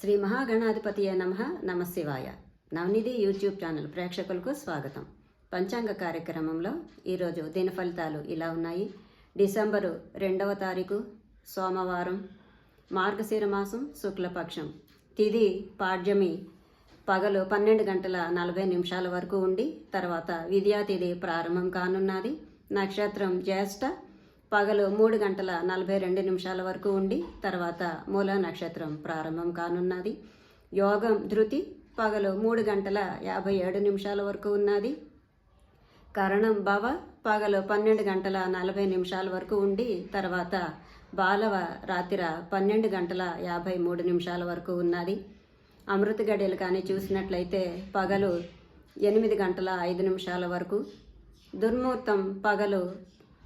శ్రీ మహాగణాధిపతియే నమ. నమశివాయ. నవనిధి YouTube channel ప్రేక్షకులకు స్వాగతం. పంచాంగ కార్యక్రమంలో ఈరోజు దిన ఫలితాలు ఇలా ఉన్నాయి. డిసెంబరు రెండవ తారీఖు సోమవారం మార్గశిర మాసం శుక్లపక్షం. తిది పాడ్యమి పగలు పన్నెండు గంటల నలభై నిమిషాల వరకు ఉండి తర్వాత విద్యా తిథి ప్రారంభం కానున్నది. నక్షత్రం జ్యేష్ఠ పగలు మూడు గంటల నలభై రెండు నిమిషాల వరకు ఉండి తర్వాత మూల నక్షత్రం ప్రారంభం కానున్నది. యోగం ధృతి పగలు మూడు గంటల యాభై ఏడు నిమిషాల వరకు ఉన్నది. కరణం భవ పగలు పన్నెండు గంటల నలభై నిమిషాల వరకు ఉండి తర్వాత బాలవ రాత్రి పన్నెండు గంటల యాభై మూడు నిమిషాల వరకు ఉన్నది. అమృత గడియలు కానీ చూసినట్లయితే పగలు ఎనిమిది గంటల ఐదు నిమిషాల వరకు. దుర్ముహూర్తం పగలు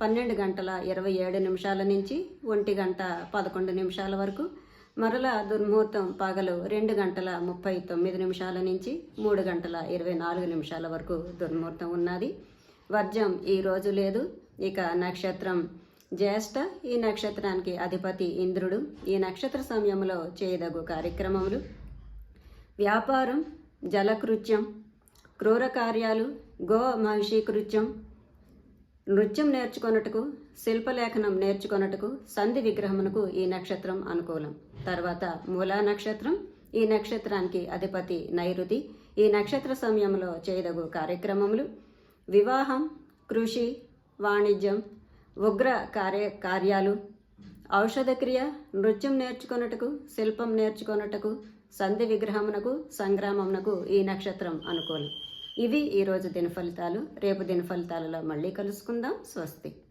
పన్నెండు గంటల ఇరవై ఏడు నిమిషాల నుంచి ఒంటి గంట పదకొండు నిమిషాల వరకు మరలా దుర్ముహూర్తం పగలు రెండు గంటల ముప్పై తొమ్మిది నిమిషాల నుంచి మూడు గంటల ఇరవై నాలుగు నిమిషాల వరకు దుర్ముహూర్తం ఉన్నది. వర్జం ఈ రోజు లేదు. ఇక నక్షత్రం జ్యేష్ఠ ఈ నక్షత్రానికి అధిపతి ఇంద్రుడు. ఈ నక్షత్ర సమయంలో చేయదగు కార్యక్రమములు వ్యాపారం జలకృత్యం క్రూర కార్యాలు గో మహిషి కృత్యం నృత్యం నేర్చుకొనుటకు శిల్పలేఖనం నేర్చుకొనుటకు సంధి విగ్రహమునకు ఈ నక్షత్రం అనుకూలం. తర్వాత మూలా నక్షత్రం. ఈ నక్షత్రానికి అధిపతి నైరుతి. ఈ నక్షత్ర సమయంలో చేయదగు కార్యక్రమములు. వివాహం కృషి వాణిజ్యం ఉగ్ర కార్య కార్యాలు. ఔషధక్రియ నృత్యం నేర్చుకొనుటకు శిల్పం నేర్చుకొనుటకు సంధి విగ్రహమునకు సంగ్రామమునకు ఈ నక్షత్రం అనుకూలం. ఇవి ఈరోజు దిన ఫలితాలు రేపు దిన ఫలితాలలో మళ్ళీ కలుసుకుందాం. స్వస్తి.